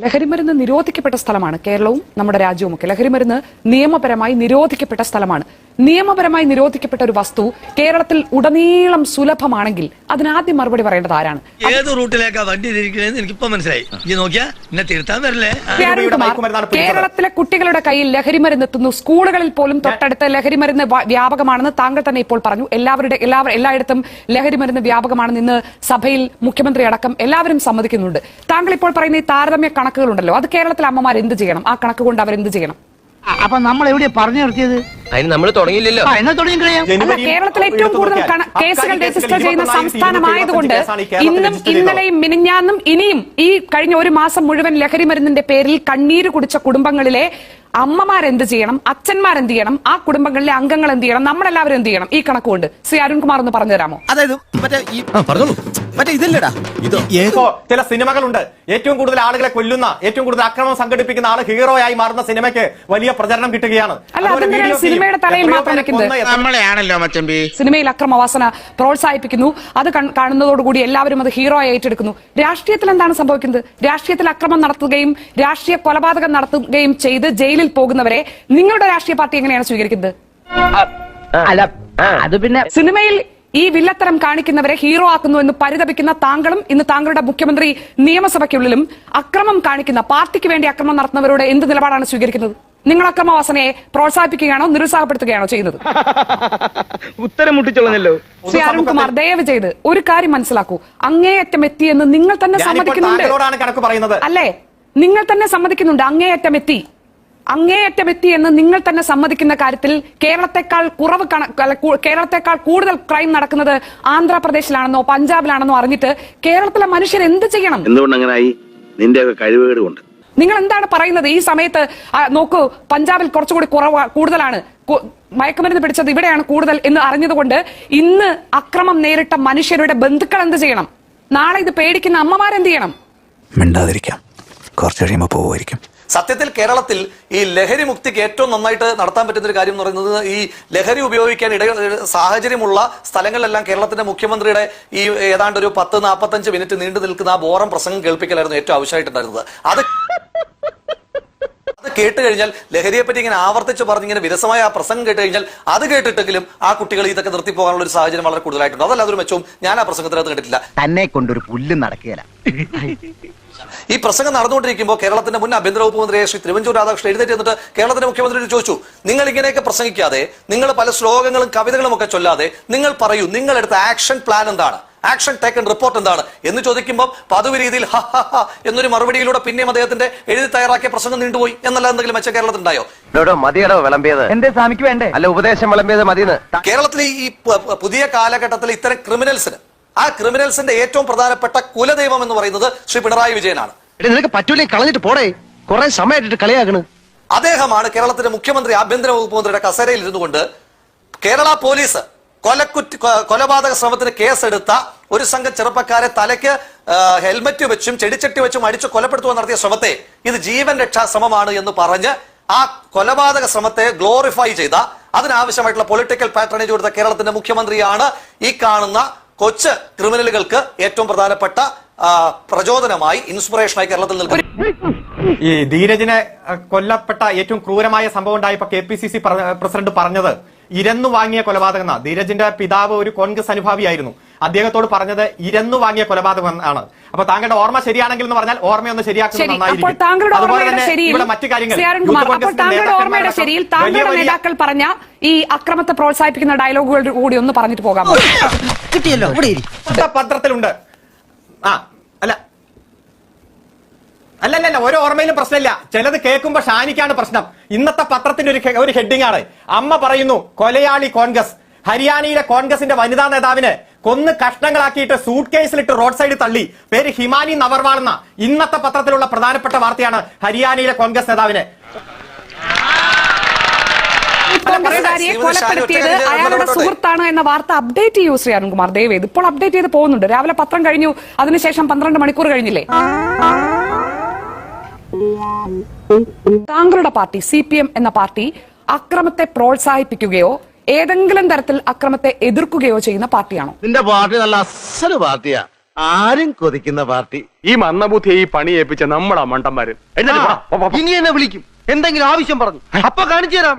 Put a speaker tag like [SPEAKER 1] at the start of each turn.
[SPEAKER 1] ലഹരിമരുന്ന് നിരോധിക്കപ്പെട്ട സ്ഥലമാണ് കേരളവും നമ്മുടെ രാജ്യവുമൊക്കെ. ലഹരിമരുന്ന് നിയമപരമായി നിരോധിക്കപ്പെട്ട സ്ഥലമാണ്. നിയമപരമായി നിരോധിക്കപ്പെട്ട ഒരു വസ്തു കേരളത്തിൽ ഉടനീളം സുലഭമാണെങ്കിൽ അതിനാദ്യം മറുപടി പറയേണ്ടത് ആരാണ്?
[SPEAKER 2] ഏത് റൂട്ടിലേക്കാ വണ്ടി തിരിക്കണേന്ന് എനിക്കിപ്പോ മനസ്സിലായി. നോക്കിയാ തിരുത്താൻ വരില്ലേ.
[SPEAKER 1] കേരളത്തിലെ കുട്ടികളുടെ കയ്യിൽ ലഹരിമരുന്ന് എത്തുന്നു സ്കൂളുകളിൽ പോലും തൊട്ടടുത്ത് ലഹരിമരുന്ന് വ്യാപകമാണെന്ന് താങ്കൾ തന്നെ ഇപ്പോൾ പറഞ്ഞു. എല്ലാവരുടെ എല്ലാവരും എല്ലായിടത്തും ലഹരിമരുന്ന് വ്യാപകമാണെന്ന് ഇന്ന് സഭയിൽ മുഖ്യമന്ത്രി അടക്കം എല്ലാവരും സമ്മതിക്കുന്നുണ്ട്. താങ്കൾ ഇപ്പോൾ പറയുന്ന ഈ താരതമ്യ കണക്കുകളുണ്ടല്ലോ. അത് കേരളത്തിലെ അമ്മമാർ എന്ത് ചെയ്യണം? ആ കണക്ക് കൊണ്ട് അവർ എന്ത് ചെയ്യണം?
[SPEAKER 3] അപ്പൊ നമ്മൾ എവിടെയാ പറഞ്ഞു നിർത്തിയത്?
[SPEAKER 4] അതിന് നമ്മൾ തുടങ്ങിയില്ലല്ലോ.
[SPEAKER 3] എന്നാ തുടങ്ങി കഴിയാം
[SPEAKER 1] അല്ല കേരളത്തിൽ ഏറ്റവും കൂടുതൽ കണ- കേസുകൾ രജിസ്റ്റർ ചെയ്യുന്ന സംസ്ഥാനമായതുകൊണ്ട് ഇന്നും. ഇന്നലെയും മിനിഞ്ഞാന്നും ഇനിയും ഈ കഴിഞ്ഞ ഒരു മാസം മുഴുവൻ ലഹരി മരുന്നിന്റെ പേരിൽ കണ്ണീര് കുടിച്ച കുടുംബങ്ങളിലെ അമ്മമാരെന്ത് ചെയ്യണം അച്ഛന്മാരെന്ത് ചെയ്യണം ആ കുടുംബങ്ങളിലെ അംഗങ്ങൾ എന്ത് ചെയ്യണം നമ്മളെല്ലാവരും എന്ത് ചെയ്യണം? ഈ കണക്കുകൊണ്ട് ശ്രീ അരുൺകുമാർ ഒന്ന് പറഞ്ഞു തരാമോ
[SPEAKER 5] അതായത് മറ്റേ ഈ പറഞ്ഞോളൂ. മറ്റേ ഇതില്ലടാ. ഇത്
[SPEAKER 6] ഇപ്പോ ചില സിനിമകളുണ്ട്. ഏറ്റവും കൂടുതൽ ആളുകളെ കൊല്ലുന്ന ഏറ്റവും കൂടുതൽ അക്രമം സംഘടിപ്പിക്കുന്ന ആൾ ആയി മാറുന്ന സിനിമയ്ക്ക് വലിയ പ്രചരണം കിട്ടുകയാണ്.
[SPEAKER 1] അല്ല,
[SPEAKER 6] അതുപോലെ
[SPEAKER 1] അതെന്തിനാണ്
[SPEAKER 6] വീഡിയോ
[SPEAKER 1] സിനിമയുടെ തലയിൽ
[SPEAKER 6] എത്രയോ
[SPEAKER 1] മാത്രം
[SPEAKER 6] പേരെ
[SPEAKER 1] വെക്കുന്നത്?
[SPEAKER 6] കൊന്ന
[SPEAKER 5] നമ്മളെയാണല്ലോ മച്ചമ്പി
[SPEAKER 1] സിനിമയിൽ അക്രമവാസന പ്രോത്സാഹിപ്പിക്കുന്നു. അത് കൺ- കാണുന്നതോടുകൂടി എല്ലാവരും അത് ഹീറോ ആയി ഏറ്റെടുക്കുന്നു. രാഷ്ട്രീയത്തിൽ എന്താണ് സംഭവിക്കുന്നത്? രാഷ്ട്രീയത്തിൽ അക്രമം നടത്തുകയും രാഷ്ട്രീയ കൊലപാതകം നടത്തുകയും ചെയ്ത് ജയിലിൽ പോകുന്നവരെ നിങ്ങളുടെ രാഷ്ട്രീയ പാർട്ടി എങ്ങനെയാണ് സ്വീകരിക്കുന്നത്?
[SPEAKER 3] അല്ല അത് പിന്നെ
[SPEAKER 1] സിനിമയിൽ ഈ വില്ലത്തരം കാണിക്കുന്നവരെ ഹീറോ ആക്കുന്നു എന്ന് പരിതപിക്കുന്ന താങ്കളും ഇന്ന് താങ്കളുടെ മുഖ്യമന്ത്രി നിയമസഭയ്ക്കുള്ളിലും അക്രമം കാണിക്കുന്ന പാർട്ടിക്ക് വേണ്ടി അക്രമം നടത്തുന്നവരോട് എന്ത് നിലപാടാണ് സ്വീകരിക്കുന്നത്? നിങ്ങൾ അക്രമവാസനയെ പ്രോത്സാഹിപ്പിക്കുകയാണോ നിരുത്സാഹപ്പെടുത്തുകയാണോ ചെയ്യുന്നത്?
[SPEAKER 4] ഉത്തരം മുട്ടിച്ചോളഞ്ഞല്ലോ
[SPEAKER 1] ശ്രീ അരുൺകുമാർ ദയവ് ചെയ്ത് ഒരു കാര്യം മനസ്സിലാക്കൂ. അങ്ങേയറ്റം എത്തിയെന്ന് നിങ്ങൾ തന്നെ സമ്മതിക്കുന്നുണ്ട്.
[SPEAKER 6] താങ്കളോടാണ് കണക്ക് പറയുന്നത്.
[SPEAKER 1] അല്ലേ? നിങ്ങൾ തന്നെ സമ്മതിക്കുന്നുണ്ട് അങ്ങേയറ്റം എത്തി. അങ്ങേയറ്റം എത്തി എന്ന് നിങ്ങൾ തന്നെ സമ്മതിക്കുന്ന കാര്യത്തിൽ കേരളത്തെക്കാൾ കുറവ് കേരളത്തെക്കാൾ കൂടുതൽ ക്രൈം നടക്കുന്നത് ആന്ധ്രാപ്രദേശിലാണെന്നോ പഞ്ചാബിലാണെന്നോ അറിഞ്ഞിട്ട് കേരളത്തിലെ മനുഷ്യർ എന്ത് ചെയ്യണം?
[SPEAKER 7] എന്തുകൊണ്ടങ്ങനായി നിന്റെ കഴിവുകേട് കൊണ്ട്
[SPEAKER 1] നിങ്ങൾ എന്താണ് പറയുന്നത്? ഈ സമയത്ത് നോക്കൂ പഞ്ചാബിൽ കുറച്ചുകൂടി കുറവ് കൂടുതലാണ്. മയക്കുമരുന്ന് പിടിച്ചത് ഇവിടെയാണ് കൂടുതൽ എന്ന് അറിഞ്ഞതുകൊണ്ട് ഇന്ന് അക്രമം നേരിട്ട മനുഷ്യരുടെ ബന്ധുക്കൾ എന്ത് ചെയ്യണം? നാളെ ഇത് പേടിക്കുന്ന അമ്മമാരെന്ത് ചെയ്യണം?
[SPEAKER 8] മിണ്ടാതിരിക്കാം. കുറച്ച് കഴിയുമ്പോൾ പോവുമായിരിക്കും.
[SPEAKER 9] സത്യത്തിൽ കേരളത്തിൽ ഈ ലഹരി മുക്തിക്ക് ഏറ്റവും നന്നായിട്ട് നടത്താൻ പറ്റുന്ന ഒരു കാര്യം എന്ന് പറയുന്നത് ഈ ലഹരി ഉപയോഗിക്കാൻ ഇട സാഹചര്യമുള്ള സ്ഥലങ്ങളിലെല്ലാം കേരളത്തിന്റെ മുഖ്യമന്ത്രിയുടെ ഈ ഏതാണ്ട് ഒരു പത്ത് നാൽപ്പത്തഞ്ച് മിനിറ്റ് നീണ്ടു നിൽക്കുന്ന ആ ബോറം പ്രസംഗം കേൾപ്പിക്കലായിരുന്നു ഏറ്റവും ആവശ്യമായിട്ടുണ്ടായിരുന്നത്. അത് അത് കേട്ട് കഴിഞ്ഞാൽ ലഹരിയെ പറ്റി ഇങ്ങനെ ആവർത്തിച്ച് പറഞ്ഞ് ഇങ്ങനെ വിരസമായ ആ പ്രസംഗം കേട്ട് കഴിഞ്ഞാൽ അത് കേട്ടിട്ടെങ്കിലും ആ കുട്ടികൾ ഇതൊക്കെ നിർത്തി പോകാനുള്ള ഒരു സാഹചര്യം വളരെ കൂടുതലായിട്ടുണ്ട്. അതല്ല അതൊരു മെച്ചവും ഞാൻ ആ പ്രസംഗത്തിനകത്ത് കണ്ടിട്ടില്ല.
[SPEAKER 3] തന്നെ കൊണ്ടൊരു പുല്ലും നടക്കുകയില്ല.
[SPEAKER 9] ഈ പ്രസംഗം നടന്നുകൊണ്ടിരിക്കുമ്പോൾ കേരളത്തിന്റെ മുൻ ആഭ്യന്തര വകുപ്പ് മന്ത്രി ശ്രീ തിരുവഞ്ചൂർ രാധാകൃഷ്ണൻ എഴുന്നേറ്റ് എന്നിട്ട് കേരളത്തിന്റെ മുഖ്യമന്ത്രിയോട് ചോദിച്ചു നിങ്ങൾ ഇങ്ങനെയൊക്കെ പ്രസംഗിക്കാതെ നിങ്ങൾ പല ശ്ലോകങ്ങളും കവിതകളും ഒക്കെ ചൊല്ലാതെ നിങ്ങൾ പറയൂ നിങ്ങൾ നിങ്ങളെടുത്ത ആക്ഷൻ പ്ലാൻ എന്താണ്? ആക്ഷൻ ടേക്കൺ റിപ്പോർട്ട് എന്താണ്? എന്ന് ചോദിക്കുമ്പോൾ പതിവ് രീതിയിൽ ഹ ഹ ഹ എന്നൊരു മറുപടിയിലൂടെ പിന്നെയും അദ്ദേഹത്തിന്റെ എഴുതി തയ്യാറാക്കിയ പ്രസംഗം നീണ്ടുപോയി എന്നല്ല എന്തെങ്കിലും മെച്ച കേരളത്തിൽ ഉണ്ടായോ
[SPEAKER 4] മതിയടോ വിളമ്പിയത്.
[SPEAKER 3] എന്റെ സ്വാമിക്ക് വേണ്ടേ?
[SPEAKER 4] അല്ല ഉപദേശം വിളമ്പിയത് മതിയെന്ന്.
[SPEAKER 9] കേരളത്തിലെ ഈ പുതിയ കാലഘട്ടത്തിൽ ഇത്തരം ക്രിമിനൽസിന് ആ ക്രിമിനൽസിന്റെ ഏറ്റവും പ്രധാനപ്പെട്ട കുലദൈവം എന്ന് പറയുന്നത് ശ്രീ പിണറായി വിജയനാണ്.
[SPEAKER 4] നിനക്ക് പറ്റൂലേ കളഞ്ഞിട്ട് പോടേ. കുറെ സമയമായിട്ട് കളിയാക്കണ്.
[SPEAKER 9] അദ്ദേഹമാണ് കേരളത്തിന്റെ മുഖ്യമന്ത്രി ആഭ്യന്തര വകുപ്പ് മന്ത്രിയുടെ കസേരയിൽ ഇരുന്നുകൊണ്ട് കേരള പോലീസ് കൊലക്കുറ്റി കൊലപാതക ശ്രമത്തിന് കേസെടുത്ത ഒരു സംഘം ചെറുപ്പക്കാരെ തലയ്ക്ക് ഹെൽമറ്റ് വെച്ചും ചെടിച്ചട്ടി വെച്ചും അടിച്ചു കൊലപ്പെടുത്തുവാൻ നടത്തിയ ശ്രമത്തെ ഇത് ജീവൻ രക്ഷാ ശ്രമമാണ് എന്ന് പറഞ്ഞ് ആ കൊലപാതക ശ്രമത്തെ ഗ്ലോറിഫൈ ചെയ്ത അതിനാവശ്യമായിട്ടുള്ള പൊളിറ്റിക്കൽ പാറ്റേണേജ് കൊടുത്ത കേരളത്തിന്റെ മുഖ്യമന്ത്രിയാണ് ഈ കാണുന്ന കൊച്ച് ക്രിമിനലുകൾക്ക് ഏറ്റവും പ്രധാനപ്പെട്ട പ്രചോദനമായി ഇൻസ്പിറേഷനായി കേരളത്തിൽ നിൽക്കുന്നു.
[SPEAKER 6] ഈ ധീരജിനെ കൊല്ലപ്പെട്ട ഏറ്റവും ക്രൂരമായ സംഭവം ഉണ്ടായപ്പോ K P C C president പറഞ്ഞത് ഇരന്നു വാങ്ങിയ കൊലപാതകം ധീരജിന്റെ പിതാവ് ഒരു കോൺഗ്രസ് അനുഭാവിയായിരുന്നു. അദ്ദേഹത്തോട് പറഞ്ഞത് ഇരന്നു വാങ്ങിയ കൊലപാതകം ആണ് അപ്പൊ താങ്കളുടെ ഓർമ്മ ശരിയാണെങ്കിൽ എന്ന് പറഞ്ഞാൽ ഓർമ്മയൊന്ന് ശരിയാക്കുന്നത്
[SPEAKER 1] ഓർമ്മയുടെ ശരിയിൽ താങ്കളുടെ ഓർമ്മയുടെ ശരിയിൽ താങ്കളുടെ നേതാക്കൾ പറഞ്ഞ ഈ അക്രമത്തെ പ്രോത്സാഹിപ്പിക്കുന്ന ഡയലോഗുകൾ കൂടി ഒന്ന് പറഞ്ഞിട്ട് പോകാം
[SPEAKER 3] കിട്ടിയല്ലോ ഇവിടെ ഇരി.
[SPEAKER 6] പത്ര- പത്രത്തിലുണ്ട്. ആ അല്ല. അല്ലല്ല ഒരു ഓർമ്മയിലും പ്രശ്നമില്ല. ചിലത് കേൾക്കുമ്പോ ഷാനിക്കാണ് പ്രശ്നം. ഇന്നത്തെ പത്രത്തിന്റെ ഒരു ഒരു ഹെഡിംഗ് ആണ്. അമ്മ പറയുന്നു കൊലയാളി കോൺഗ്രസ്. ഹരിയാനയിലെ കോൺഗ്രസിന്റെ വനിതാ നേതാവിനെ കൊന്ന് കഷ്ണങ്ങളാക്കിയിട്ട് സൂട്ട് കേസിലിട്ട് റോഡ് സൈഡ് തള്ളി. പേര് ഹിമാനി നവർവാൾ എന്ന ഇന്നത്തെ പത്രത്തിലുള്ള പ്രധാനപ്പെട്ട വാർത്തയാണ് ഹരിയാനയിലെ കോൺഗ്രസ് നേതാവിനെ.
[SPEAKER 1] കോൺഗ്രസ്സുകാരിയെ കൊലപ്പെടുത്തിയത് അയാളുടെ സുഹൃത്താണ് എന്ന വാർത്ത അപ്ഡേറ്റ് ചെയ്യൂ ശ്രീ അരുൺകുമാർ. ഇത് ഇപ്പോൾ അപ്ഡേറ്റ് ചെയ്ത് പോകുന്നുണ്ട്. രാവിലെ പത്രം കഴിഞ്ഞു. അതിനുശേഷം പന്ത്രണ്ട് മണിക്കൂർ കഴിഞ്ഞില്ലേ? താങ്കളുടെ പാർട്ടി സി പി എം എന്ന പാർട്ടി അക്രമത്തെ പ്രോത്സാഹിപ്പിക്കുകയോ ഏതെങ്കിലും തരത്തിൽ അക്രമത്തെ എതിർക്കുകയോ ചെയ്യുന്ന പാർട്ടിയാണോ?
[SPEAKER 5] നിന്റെ പാർട്ടി നല്ല അസൽ പാർട്ടിയാ.
[SPEAKER 10] ആരും കൊതിക്കുന്ന പാർട്ടി.
[SPEAKER 11] ഈ മന്നബുദ്ധിയെ ഈ പണി ഏൽപ്പിച്ച നമ്മളാ മണ്ടന്മാര്. എഴുന്നേറ്റ് പോടാ. പോ, പോ, പോ.
[SPEAKER 10] ഇനി എന്നെ വിളിക്കും. എന്തെങ്കിലും ആവശ്യം പറഞ്ഞു. അപ്പൊ കാണിച്ചു തരാം.